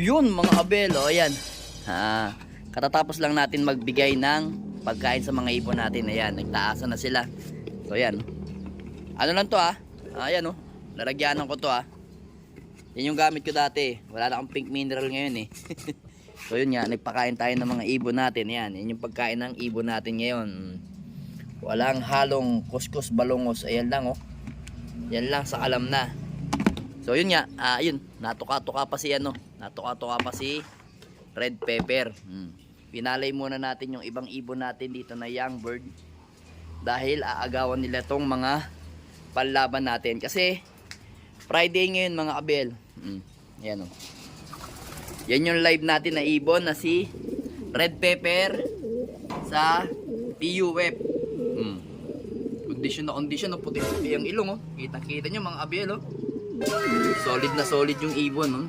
Yun mga abel, o ayan. Ah, katatapos lang natin magbigay ng pagkain sa mga ibon natin. Ayan, nagtaasan na sila. So ayan. Ano lang to ah. Ah, ayan oh. Lalagyanan ko to ah. Yan yung gamit ko dati. Wala na akong pink mineral ngayon eh. so yun nga, nagpakain tayo ng mga ibon natin. Ayan, yan yung pagkain ng ibon natin ngayon. Walang halong kuskus balongos. Ayan lang oh. Yan lang sa alam na. So yun nga, ah yun, natuka-tuka pa si ano, natuka-tuka pa si red pepper. Hmm. Pinalay muna natin yung ibang ibon natin dito na young bird dahil aagawan nila tong mga panlaban natin kasi Friday ngayon mga abel. Hmm. Yan oh. Yan yung live natin na ibon na si red pepper sa PUF. Hmm. Condition na condition, oh, puti-puti ang ilong, oh. Kita-kita nyo mga abel, oh. Solid na solid yung ibon, no?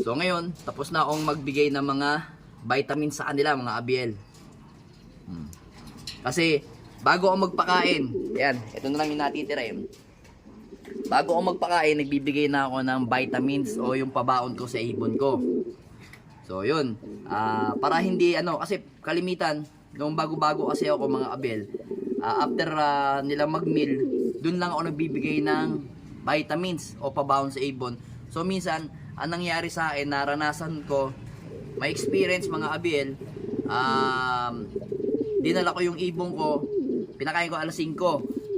So ngayon, tapos na akong magbigay ng mga vitamins sa kanila, mga abiel. Hmm. Kasi, bago ako magpakain, yan, ito na lang yung natitira yun. Bago ako magpakain, nagbibigay na ako ng vitamins o yung pabaon ko sa ibon ko. So yun, ah, para hindi ano, kasi kalimitan, nung bago-bago kasi ako mga abel, ah, after ah, nila mag-meal, dun lang ako nagbibigay ng vitamins o pabaon sa ibon. So minsan, ang nangyari sa akin, naranasan ko, may experience mga abel, um, dinala ko yung ibon ko, pinakain ko alas 5.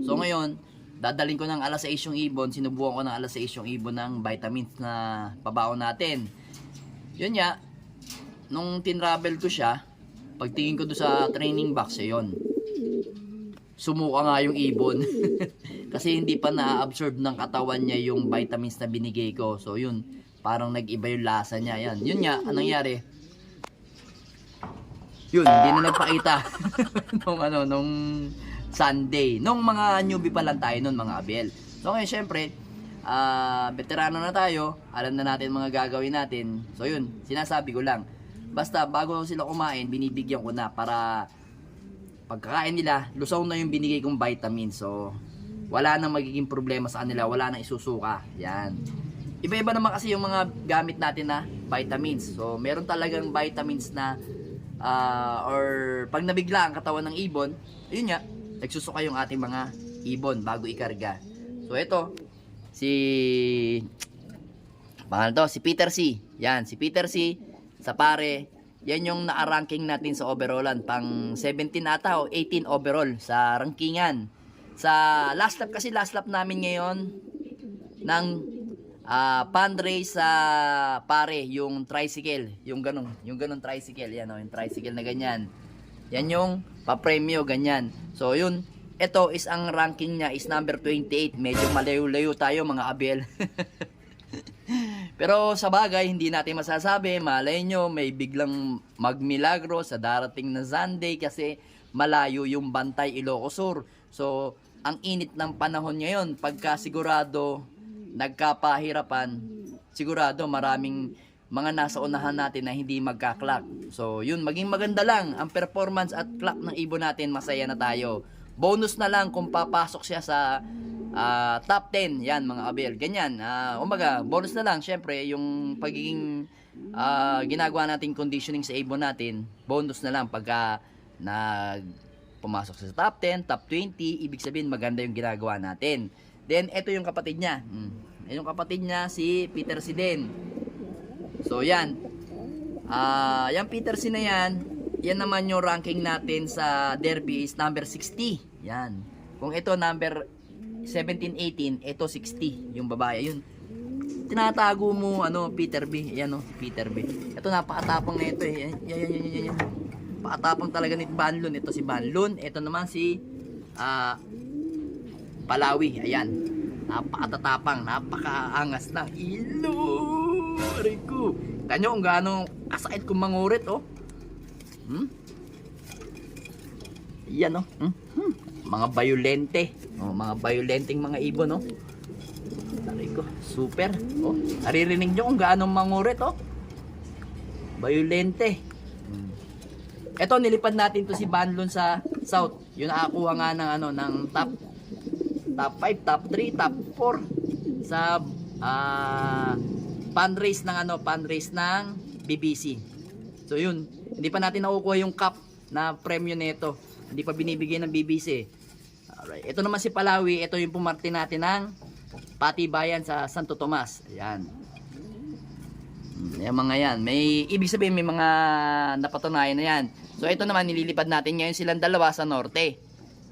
So ngayon, dadaling ko ng alas 6 yung ibon, sinubukan ko ng alas 6 yung ibon ng vitamins na pabaon natin. Yun nga, nung tinravel ko siya, pagtingin ko doon sa training box, yun. Sumuka nga yung ibon. Kasi hindi pa na-absorb ng katawan niya yung vitamins na binigay ko. So yun, parang nag-iba yung lasa niya. Yan. Yun nga, anong nangyari? Yun, hindi na nagpakita. nung ano, nung Sunday. Nung mga newbie pa lang tayo nun, mga abel. So ngayon, syempre, ah veterano na tayo. Alam na natin mga gagawin natin. So yun, sinasabi ko lang. Basta bago sila kumain, binibigyan ko na para pagkakain nila, lusaw na yung binigay kong vitamin. So, wala nang magiging problema sa kanila, wala nang isusuka. Yan. Iba-iba naman kasi yung mga gamit natin na vitamins. So, meron talagang vitamins na ah, or pag nabigla ang katawan ng ibon, yun nga, nagsusuka yung ating mga ibon bago ikarga. So, ito, si pangalan to, si Peter C. Yan, si Peter C. Sa pare, yan yung naka-ranking natin sa overallan. Pang 17 ata o 18 overall sa rankingan. Sa last lap kasi last lap namin ngayon ng ah fundraise sa pare, yung tricycle, yung ganun, yung ganun tricycle, yan o, yung tricycle na ganyan. Yan yung pa-premyo, ganyan. So yun, ito is ang ranking niya is number 28. Medyo malayo-layo tayo mga abel. Pero sa bagay, hindi natin masasabi. Malay nyo, may biglang magmilagro sa darating na Sunday kasi malayo yung Bantay Ilocos. So, ang init ng panahon ngayon, pagka sigurado nagkapahirapan, sigurado maraming mga nasa unahan natin na hindi magka-clock. So, yun, maging maganda lang ang performance at clock ng ibon natin, masaya na tayo. Bonus na lang kung papasok siya sa ah, top 10, yan mga abel. Ganyan, uh, umaga, bonus na lang, syempre, yung pagiging ah, ginagawa nating conditioning sa ibon natin, bonus na lang pagka nag pumasok siya sa top 10, top 20, ibig sabihin maganda yung ginagawa natin. Then, ito yung kapatid niya. Hmm. Yung kapatid niya, si Peter din. So, yan. Ah, yung Peter C. na yan, yan naman yung ranking natin sa Derby is number 60. Yan. Kung ito number 17, 18, ito 60, yung babae. Yun. Tinatago mo, ano, Peter B. Yan, oh, Peter B. Ito, napakatapang na ito, eh. Yan, yan, yan, yan, yan. yan. Pakatapang talaga ni Banlon. Ito si Banlon. Ito naman si, ah, Palawi. Ayan. Napakatatapang, napakaangas ng ilo. Ko. Tanyo kung gaano kasakit kung mangurit, oh. Hmm? Yan, oh. Hmm? Mga violente. Oh, mga violenteng mga ibon, oh. Aray ko. Super. Oh. Naririnig nyo kung gaano mangurit, oh. Violente. Hmm. Ito, nilipad natin to si Banlon sa South. Yun nakakuha nga ng ano, ng top top 5, top 3, top 4 sa ah Pan-race ng ano, pan-race ng BBC. So yun, hindi pa natin nakukuha yung cup na premyo nito. Hindi pa binibigay ng BBC. Alright. Ito naman si Palawi, ito yung pumarte natin ng patibayan sa Santo Tomas. Ayan. Mm, Yung mga yan. May, ibig sabihin may mga napatunayan na yan. So ito naman, nililipad natin ngayon silang dalawa sa norte.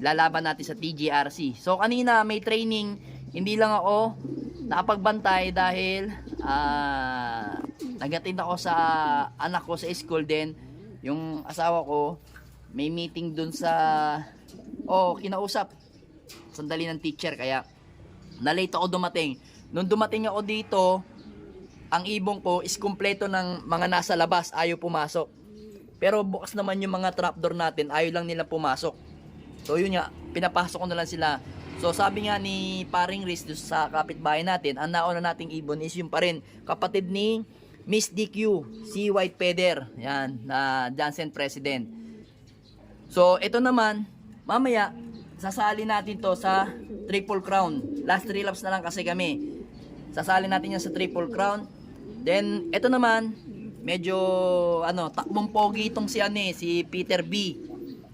Lalaban natin sa TGRC. So kanina may training, hindi lang ako nakapagbantay dahil ah nagatid ako sa anak ko sa school din. Yung asawa ko, may meeting dun sa, oh, kinausap. Sandali ng teacher, kaya na-late ako dumating. Nung dumating ako dito, ang ibong ko is kumpleto ng mga nasa labas, ayaw pumasok. Pero bukas naman yung mga trapdoor natin, ayaw lang nila pumasok. So yun nga, pinapasok ko na lang sila. So sabi nga ni paring Riz sa kapitbahay natin, ang nauna nating ibon is yung pa rin kapatid ni Miss DQ, si White Feather, yan, na Johnson President. So ito naman, mamaya, sasali natin to sa Triple Crown. Last 3 laps na lang kasi kami. Sasali natin yan sa Triple Crown. Then, ito naman, medyo, ano, takbong pogi itong si, ano, eh, si Peter B.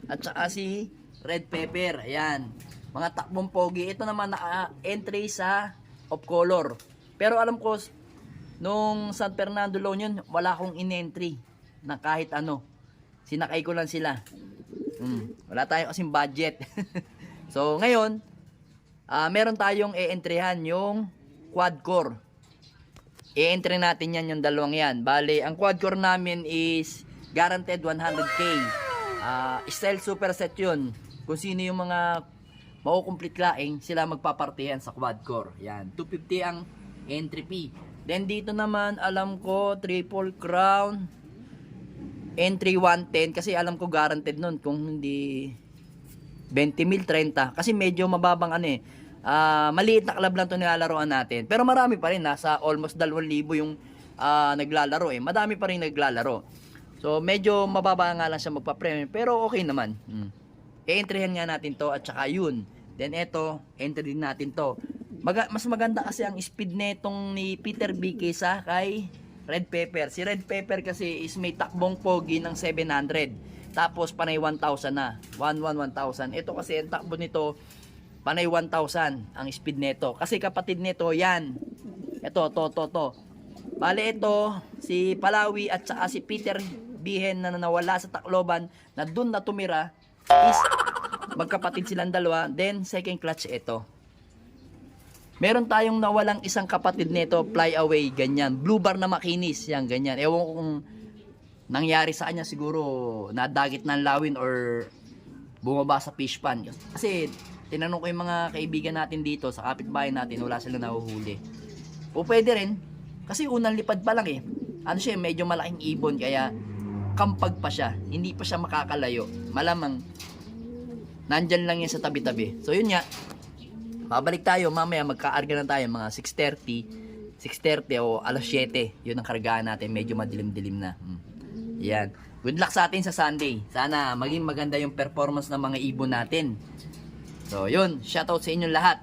At saka si Red Pepper. Ayan. Mga takbong pogi. Ito naman, naka-entry sa of color. Pero alam ko, nung San Fernando Loan yun, wala akong in-entry na kahit ano. Sinakay ko lang sila. Hmm, wala tayo kasing budget. so, ngayon, ah meron tayong e-entryhan yung quad core. I-entry natin yan yung dalawang yan. Bale, ang quad core namin is guaranteed 100k. Ah, style superset yun. Kung sino yung mga maukomplete laing, sila magpapartihan sa quad core. Yan, 250 ang entry fee. Then dito naman, alam ko, triple crown, entry 110 kasi alam ko guaranteed nun kung hindi 20 mil 30 kasi medyo mababang ano eh. Ah, maliit na club lang to nilalaroan natin. Pero marami pa rin nasa almost 2,000 yung ah, naglalaro eh. Madami pa rin naglalaro. So medyo mababa nga lang siya magpa-premium. Pero okay naman. Hmm. i-entryhan nga natin to at saka yun. Then eto entry din natin to Maga- mas maganda kasi ang speed netong ni Peter B kaysa kay Red Pepper. Si Red Pepper kasi is may takbong pogi ng 700. Tapos panay 1,000 na. 1,1, 1,000. Ito kasi ang takbo nito panay 1,000 ang speed nito. Kasi kapatid nito yan. Ito, to, to, to. Bale ito, si Palawi at saka si Peter Bihen na nawala sa Tacloban na dun na tumira is magkapatid silang dalawa. Then second clutch ito. Meron tayong nawalang isang kapatid nito, fly away, ganyan. Blue bar na makinis, yan, ganyan. Ewan ko kung nangyari sa kanya, siguro nadagit ng lawin or bumaba sa fish pan. Kasi tinanong ko yung mga kaibigan natin dito sa kapitbahay natin, wala silang nahuhuli. O pwede rin, kasi unang lipad pa lang eh. Ano siya, medyo malaking ibon, kaya kampag pa siya. Hindi pa siya makakalayo. Malamang, nandyan lang yan sa tabi-tabi. So yun nga, Babalik tayo mamaya magkaarga na tayo mga 6.30 6.30 o alas 7 yun ang kargaan natin. Medyo madilim-dilim na. Hmm. yan. Good luck sa atin sa Sunday. Sana maging maganda yung performance ng mga ibon natin. So yun. Shoutout sa inyong lahat